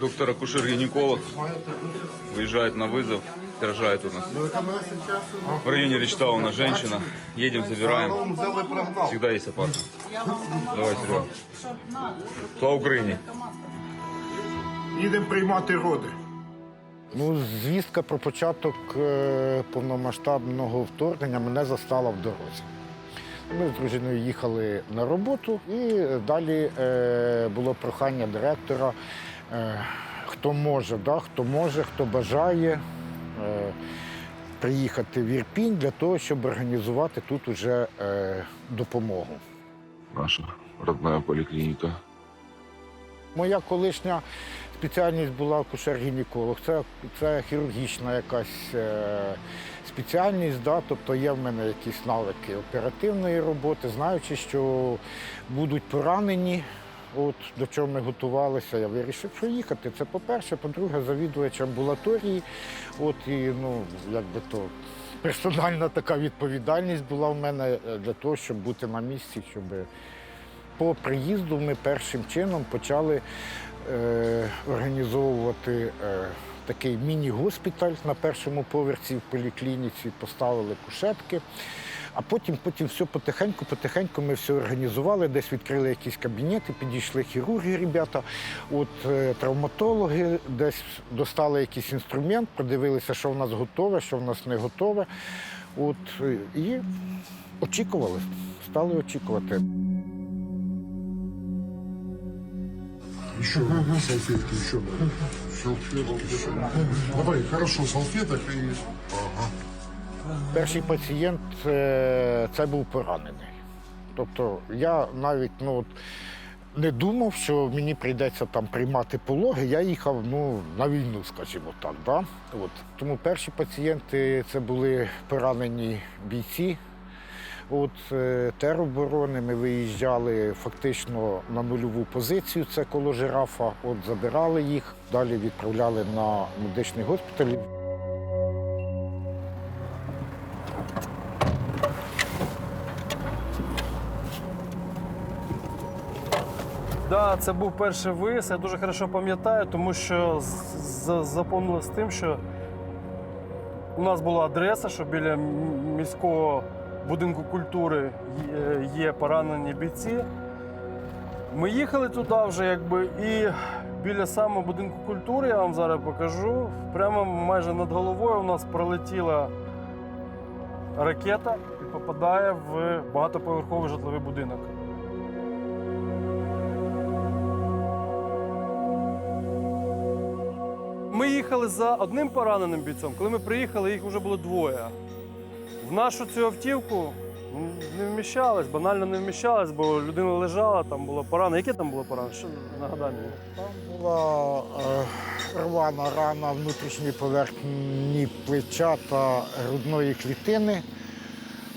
Доктор-акушер-гинеколог выезжает на вызов, рожает у нас. В районе Речтауна женщина. Едем, забираем. Всегда есть опасность. Давай, Серега. Слава Украине. Їдемо приймати роди. Ну, звістка про початок е, повномасштабного вторгнення мене застала в дорозі. Ми з дружиною їхали на роботу, і далі е, було прохання директора, хто може, да, хто може, хто бажає е, приїхати в Ірпінь для того, щоб організувати тут уже е, допомогу. Наша родная поликлиника. Моя колишня спеціальність була акушер-гінеколог. Це, це хірургічна якась е, спеціальність, да? тобто є в мене якісь навики оперативної роботи, знаючи, що будуть поранені. От до чого ми готувалися, я вирішив, що їхати. Це по-перше, по-друге, завідувач амбулаторії. От і ну, якби то персональна така відповідальність була в мене е, для того, щоб бути на місці, щоб по приїзду ми першим чином почали е, організовувати е, такий міні-госпіталь на першому поверсі в поліклініці, поставили кушетки. А потім, потім все потихеньку, потихеньку ми все організували, десь відкрили якісь кабінети, підійшли хірурги, ребята, от е, травматологи, десь достали якийсь інструмент, подивилися, що в нас готове, що в нас не готове. От, е, і очікували, стали очікувати. Еще салфетки, еще давай. Салфетки еще. Давай, хорошо, салфеток и... Ага. Перший пацієнт е, це був поранений. Тобто я навіть ну, не думав, що мені прийдеться там приймати пологи. Я їхав ну, на війну, скажімо так. Да? От. Тому перші пацієнти це були поранені бійці. От е, тероборони ми виїжджали фактично на нульову позицію, це коло жирафа. От забирали їх, далі відправляли на медичний госпіталь. Да, це був перший виїзд. Я дуже хорошо пам'ятаю, тому що запомнилось тим, що у нас була адреса, що біля міського будинку культури є поранені бійці. Ми їхали туди вже, якби, і біля самого будинку культури, я вам зараз покажу, прямо майже над головою у нас пролетіла ракета і попадає в багатоповерховий житловий будинок. Їхали за одним пораненим бійцем. Коли ми приїхали, їх вже було двоє. В нашу цю автівку не вміщалось, банально не вміщалось, бо людина лежала, там було поранено. Яке там було поранення? Нагадай мені? Там була е, рвана рана внутрішньої поверхні плеча та грудної клітини.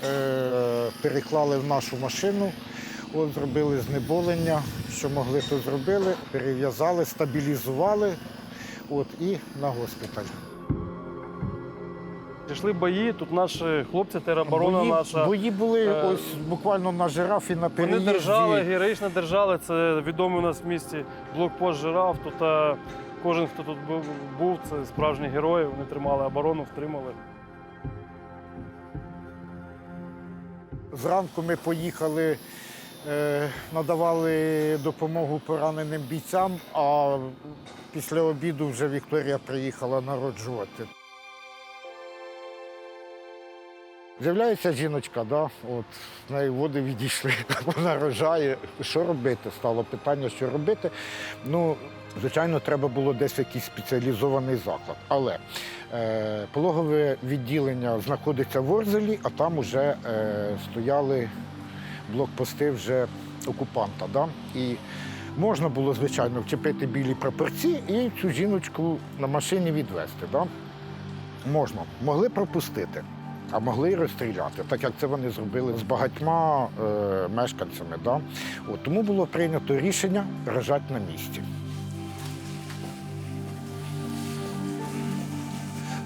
Е, переклали в нашу машину, от, зробили знеболення, що могли, то зробили, перев'язали, стабілізували от, і на госпіталь. Пішли бої, тут наші хлопці, тероборона бої, наша. бої були Е, ось буквально на жирафі на Вони держали, героїчно держали. Це відомий у нас в місті блокпост жираф. Тут е, кожен, хто тут був, був, це справжні герої. Вони тримали оборону, втримали. Зранку ми поїхали, надавали допомогу пораненим бійцям, а після обіду вже Вікторія приїхала народжувати. З'являється жіночка, да? От, з неї води відійшли, вона рожає. Що робити? Стало питання, що робити. Ну, звичайно, треба було десь якийсь спеціалізований заклад. Але е, пологове відділення знаходиться в Орзелі, а там вже е, стояли блокпости вже окупанта. Да? І можна було, звичайно, вчепити білі прапорці і цю жіночку на машині відвезти. Да? Можна, могли пропустити, а могли і розстріляти, так як це вони зробили з багатьма е, мешканцями. Да? От, тому було прийнято рішення рожати на місці.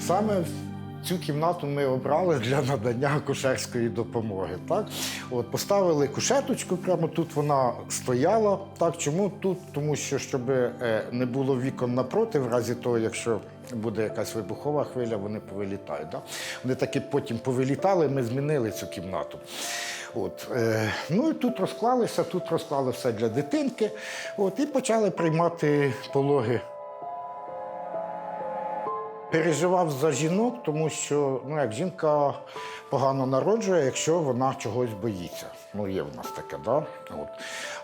Саме Цю кімнату ми обрали для надання акушерської допомоги. Так? От, поставили кушеточку, прямо тут вона стояла. Так, чому тут? Тому що щоб е, не було вікон напроти, в разі того, якщо буде якась вибухова хвиля, вони повилітають. Да? Вони таки потім повилітали, ми змінили цю кімнату. От, е, ну і тут розклалися, тут розклали все для дитинки. От, і почали приймати пологи переживав за жінок, тому що ну, як жінка погано народжує, якщо вона чогось боїться. Ну, є в нас таке, да? От.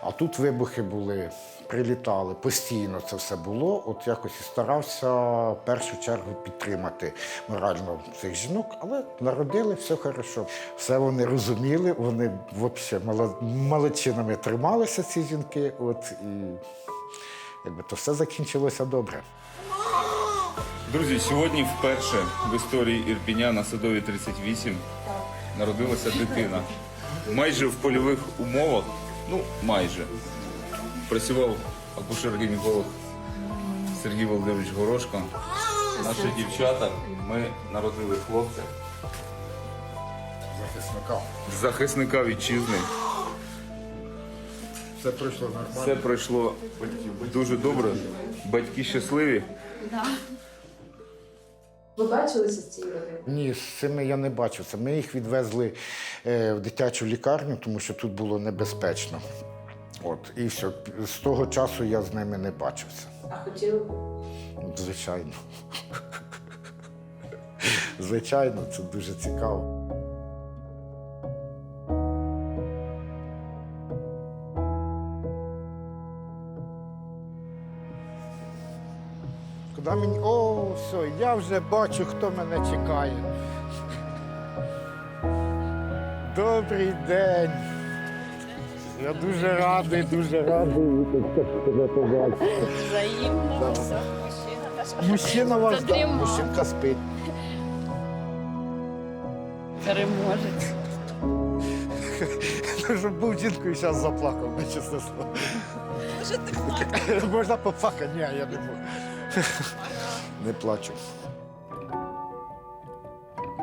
А тут вибухи були, прилітали, постійно це все було. От якось і старався в першу чергу підтримати морально цих жінок, але народили все хорошо. Все вони розуміли, вони взагалі молодчинами трималися, ці жінки. От, і якби то все закінчилося добре. Друзі, сьогодні вперше в історії Ірпіня на Садовій 38 народилася дитина. Майже в польових умовах, ну майже. Працював акушер-гінеколог Сергій Володимирович Горошко. Наші дівчата, ми народили хлопця, Захисника. захисника вітчизни. Все пройшло нормально. Все пройшло дуже добре. Батьки щасливі. Ви бачилися з цією родиною? Ні, з цими я не бачився. Ми їх відвезли е, в дитячу лікарню, тому що тут було небезпечно. От, і все. З того часу я з ними не бачився. А хотіли б? Звичайно. Звичайно, це дуже цікаво. Вже бачу, хто мене чекає. Добрий день. Я дуже радий, дуже радий. тебе побачити. Взаємно, все, мужчина. Мужчина вас да, мужчинка спить. Переможець. Щоб був жінкою, зараз заплакав, би чесне слово. Можна поплакати? Ні, я не можу. Не плачу.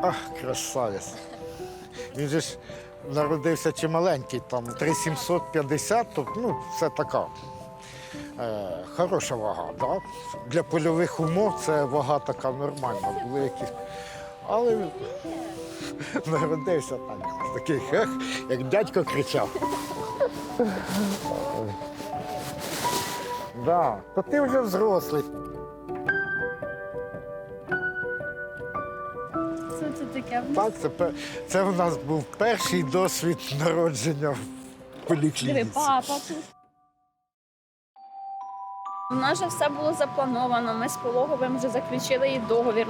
Ах, красавець. Він же ж народився чималенький, там 3750, то ну, це така. Е, хороша вага, да? Для польових умов це вага така нормальна. Були якісь. Але народився так, такий хех, як дядько кричав. Да, то ти вже взрослий. Це таке? Так, це, пе- це в нас був перший досвід народження в Диви, поліклініці. папа тут. У нас же все було заплановано. Ми з пологовим вже заключили її договір.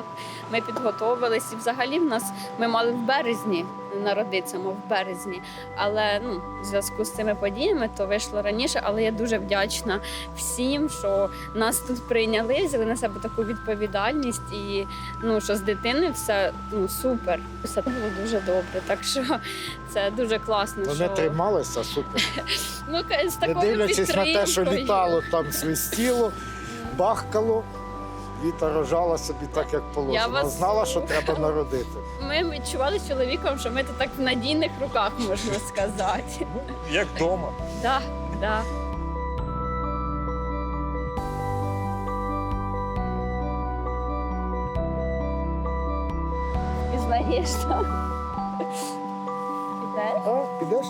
Ми підготовились. І взагалі в нас ми мали в березні народитися, мов в березні. Але ну, в зв'язку з цими подіями то вийшло раніше. Але я дуже вдячна всім, що нас тут прийняли, взяли на себе таку відповідальність і ну, що з дитиною все ну, супер. Все було дуже добре. Так що це дуже класно. Вони що... трималися супер. Ну, з Не дивлячись на те, що літало, там свистіло, бахкало, Віта рожала собі так, як положено. Я вас- Знала, що треба народити. Ми відчували з чоловіком, що ми тут так в надійних руках, можна сказати. Як вдома. Да, да. Пізнаєш, так? Ідеш? А, підеш?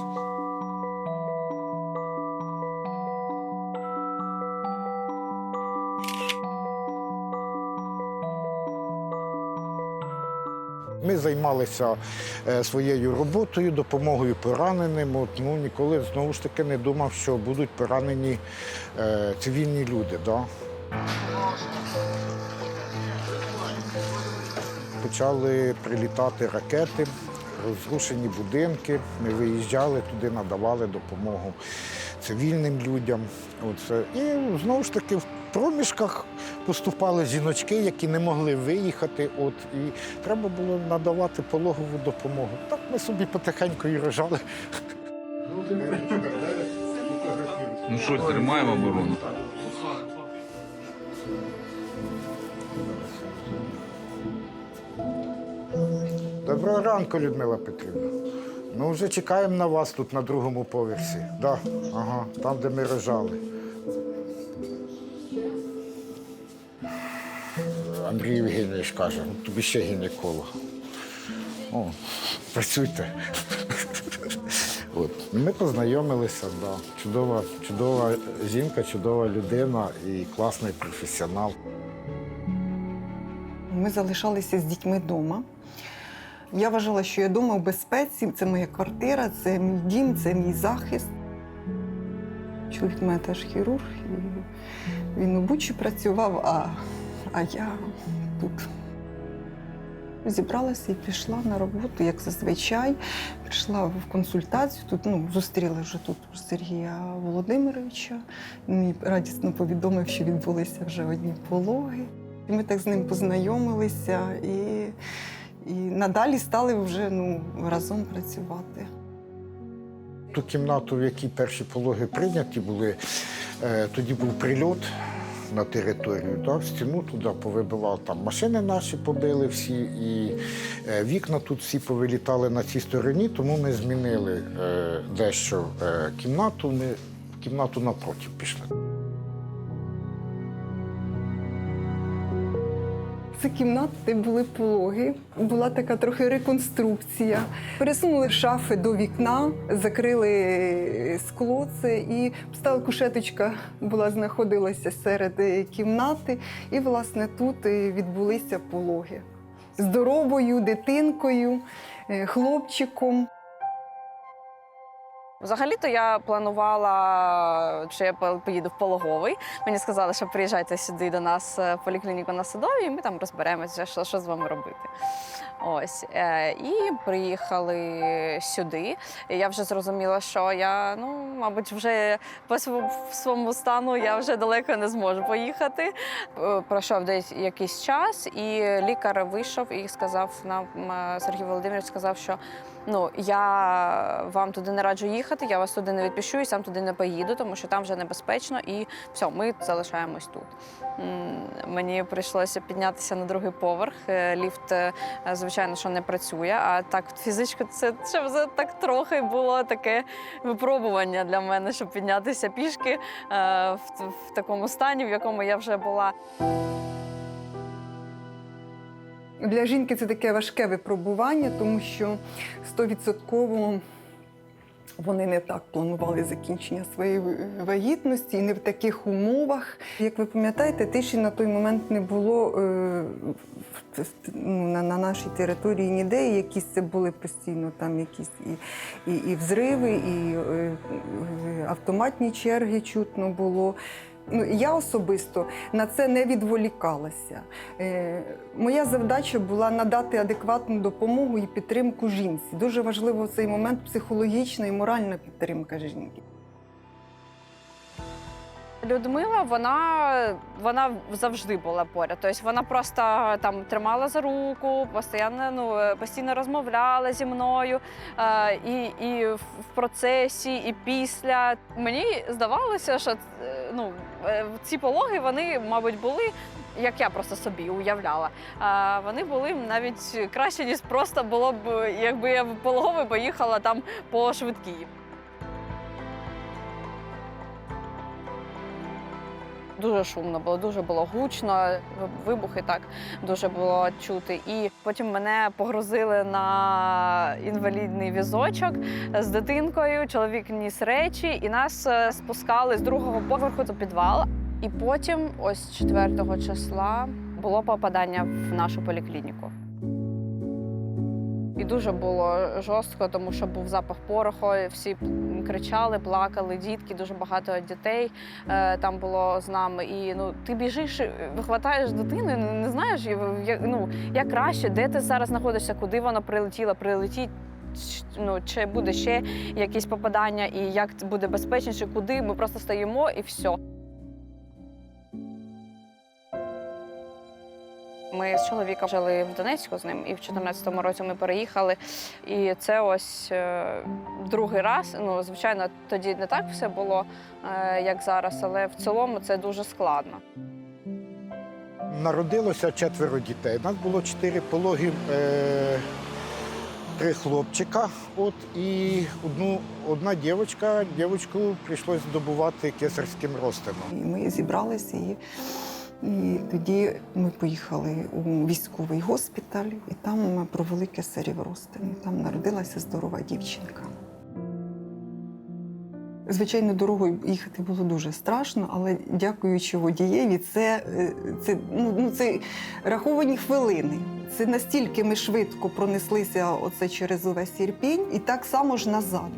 Ми займалися е, своєю роботою, допомогою пораненим. От, ну, ніколи знову ж таки не думав, що будуть поранені е, цивільні люди. Да? Почали прилітати ракети, розрушені будинки. Ми виїжджали туди, надавали допомогу цивільним людям. Оце. І знову ж таки в проміжках поступали жіночки, які не могли виїхати. От, і треба було надавати пологову допомогу. Так ми собі потихеньку і рожали. Ну що, тримаємо оборону. Доброго ранку, Людмила Петрівна. Ну, вже чекаємо на вас тут на другому поверсі. Да, ага, там, де ми рожали. Андрій Євгенійович каже, «Ну, тобі ще гінеколог. О, працюйте. От. Ми познайомилися, да. чудова, чудова жінка, чудова людина і класний професіонал. Ми залишалися з дітьми вдома. Я вважала, що я вдома в безпеці, це моя квартира, це мій дім, це мій захист. Чоловік мене теж хірург, і він у Бучі працював, а, а я тут. Зібралася і пішла на роботу, як зазвичай. Прийшла в консультацію. Тут ну, зустріла вже тут Сергія Володимировича. Мені радісно повідомив, що відбулися вже одні пологи. І ми так з ним познайомилися і, і надалі стали вже ну, разом працювати. Ту кімнату, в якій перші пологи прийняті були, е, тоді був прильот на територію. Так, стіну туди повибивав там машини наші побили всі, і е, вікна тут всі повилітали на цій стороні, тому ми змінили е, дещо е, кімнату. Ми в кімнату напротив пішли. Це кімната, де були пологи. Була така трохи реконструкція. Пересунули шафи до вікна, закрили скло це і стала кушеточка була знаходилася серед е, кімнати. І, власне, тут е, відбулися пологи. Здоровою дитинкою, е, хлопчиком. Взагалі-то я планувала, що я поїду в пологовий. Мені сказали, що приїжджайте сюди до нас е, в поліклініку на садовій, і ми там розберемося, що, що з вами робити. Ось е, і приїхали сюди. І я вже зрозуміла, що я, ну, мабуть, вже по своєму стану я вже далеко не зможу поїхати. Е, Пройшов десь якийсь час, і лікар вийшов і сказав нам Сергій Володимирович сказав, що ну я вам туди не раджу їхати, я вас туди не відпущу і сам туди не поїду, тому що там вже небезпечно, і все, ми залишаємось тут. Мені прийшлося піднятися на другий поверх. Е, Ліфт, е, звичайно, що не працює. А так фізично це, вже так трохи було таке випробування для мене, щоб піднятися пішки е, в, в такому стані, в якому я вже була. Для жінки це таке важке випробування, тому що стовідсотково вони не так планували закінчення своєї вагітності і не в таких умовах. Як ви пам'ятаєте, тиші на той момент не було е, на, на нашій території ніде. І якісь це були постійно там якісь і, і, і взриви, і е, е, автоматні черги чутно було. Ну, я особисто на це не відволікалася. Е, моя завдача була надати адекватну допомогу і підтримку жінці. Дуже важливо цей момент психологічна і моральна підтримка жінки. Людмила, вона, вона завжди була поряд. Тобто вона просто там тримала за руку, постійно, ну, е, постійно розмовляла зі мною е, і, і в процесі, і після. Мені здавалося, що е, ну, е, ці пологи вони, мабуть, були. Як я просто собі уявляла, а вони були навіть краще, ніж просто було б, якби я в пологовий поїхала там по швидкій. Дуже шумно було, дуже було гучно, вибухи так дуже було чути. І потім мене погрузили на інвалідний візочок з дитинкою. Чоловік ніс речі, і нас е, спускали з другого поверху до підвал. І потім, ось 4 числа, було попадання в нашу поліклініку. І дуже було жорстко, тому що був запах пороху, всі кричали, плакали, дітки, дуже багато дітей е, там було з нами. І ну, ти біжиш, е, вихватаєш дитину, не знаєш, як, ну, як краще, де ти зараз знаходишся, куди вона прилетіла, прилетіть. Ну, чи буде ще якісь попадання, і як буде безпечніше, куди ми просто стоїмо і все. Ми з чоловіком жили в Донецьку з ним, і в 2014 році ми переїхали. І це ось е, другий раз. Ну, звичайно, тоді не так все було, е, як зараз, але в цілому це дуже складно. Народилося четверо дітей. У нас було чотири пологи е, три хлопчика. От і одну одна дівчинка. Дівчинку прийшлось здобувати кесарським розтином. І ми зібралися і, і тоді ми поїхали у військовий госпіталь, і там ми провели кесарів розтин. Там народилася здорова дівчинка. Звичайно, дорогою їхати було дуже страшно, але дякуючи водієві, це, е, це, ну, ну, це раховані хвилини. Це настільки ми швидко пронеслися оце через увесь Ірпінь, і так само ж назад.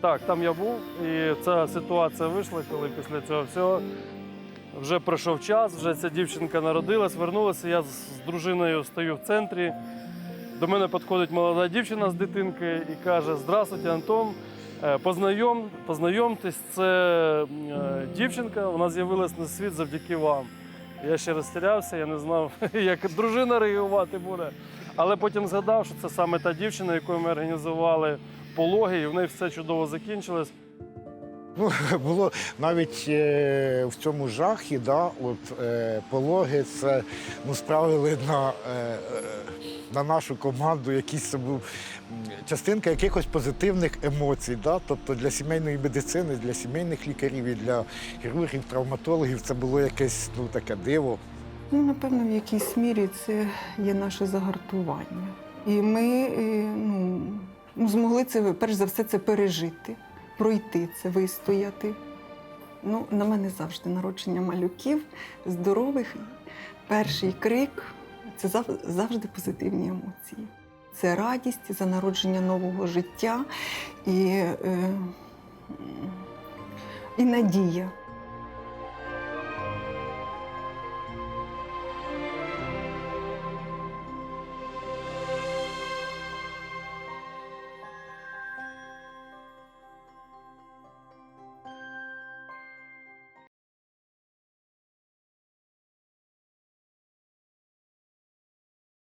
Так, там я був, і ця ситуація вийшла, коли після цього всього вже пройшов час, вже ця дівчинка народилась, вернулася. Я з дружиною стою в центрі. До мене підходить молода дівчина з дитинкою і каже: Здравствуйте, Антон. Е, Познайом, познайомтесь, це е, дівчинка, вона з'явилась на світ завдяки вам. Я ще розтірявся, я не знав, як дружина реагувати буде. Але потім згадав, що це саме та дівчина, якою ми організували пологи, і в неї все чудово закінчилось. Ну, було навіть е, в цьому жахі, да, от, е, пологи це ну, справили на, е, е, на нашу команду якийсь це був частинка якихось позитивних емоцій. Да? Тобто для сімейної медицини, для сімейних лікарів і для хірургів, травматологів це було якесь ну, таке диво. Ну, напевно, в якійсь мірі це є наше загартування. І ми е, ну, змогли це, перш за все, це пережити, пройти це, вистояти. Ну, на мене завжди народження малюків, здорових. Перший крик це завжди позитивні емоції. Це радість за народження нового життя і, е, і надія.